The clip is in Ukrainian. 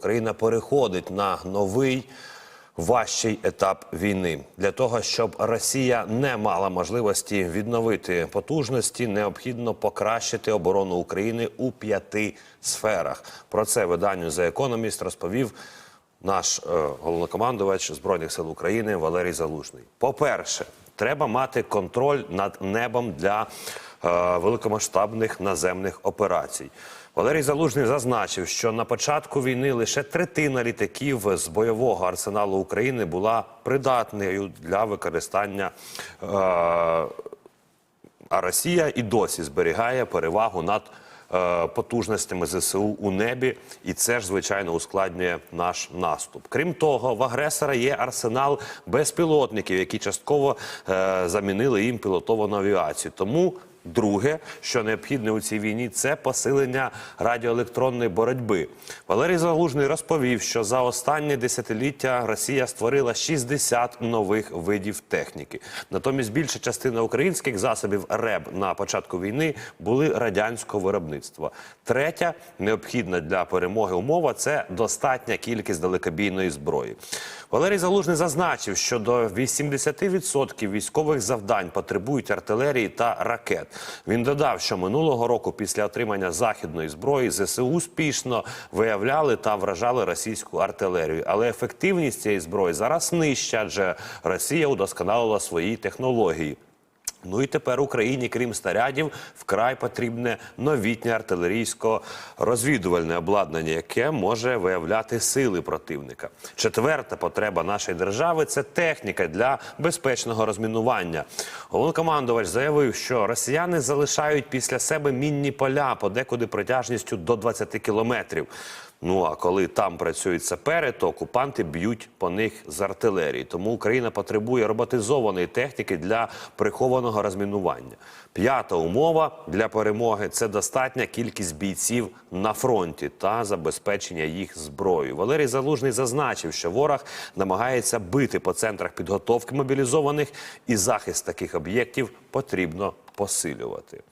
Україна переходить на новий. Важчий етап війни для того, щоб Росія не мала можливості відновити потужності, необхідно покращити оборону України у п'яти сферах. Про це виданню The Economist розповів наш е, головнокомандувач збройних сил України Валерій Залужний. По-перше, треба мати контроль над небом для е, великомасштабних наземних операцій. Валерій Залужний зазначив, що на початку війни лише третина літаків з бойового арсеналу України була придатною для використання. Е, а Росія і досі зберігає перевагу над потужностями ЗСУ у небі, і це ж звичайно ускладнює наш наступ. Крім того, в агресора є арсенал безпілотників, які частково е, замінили їм пілотовану авіацію. Тому Друге, що необхідне у цій війні, це посилення радіоелектронної боротьби. Валерій Залужний розповів, що за останнє десятиліття Росія створила 60 нових видів техніки. Натомість більша частина українських засобів РЕБ на початку війни були радянського виробництва. Третя необхідна для перемоги умова це достатня кількість далекобійної зброї. Валерій Залужний зазначив, що до 80% військових завдань потребують артилерії та ракет. Він додав, що минулого року, після отримання західної зброї, ЗСУ успішно виявляли та вражали російську артилерію. Але ефективність цієї зброї зараз нижча, адже Росія удосконалила свої технології. Ну і тепер Україні, крім снарядів, вкрай потрібне новітнє артилерійсько-розвідувальне обладнання, яке може виявляти сили противника. Четверта потреба нашої держави це техніка для безпечного розмінування. Головнокомандувач заявив, що росіяни залишають після себе мінні поля, подекуди протяжністю до 20 кілометрів. Ну а коли там працюють сапери, то окупанти б'ють по них з артилерії. Тому Україна потребує роботизованої техніки для прихованого розмінування. П'ята умова для перемоги це достатня кількість бійців на фронті та забезпечення їх зброєю. Валерій Залужний зазначив, що ворог намагається бити по центрах підготовки мобілізованих, і захист таких об'єктів потрібно посилювати.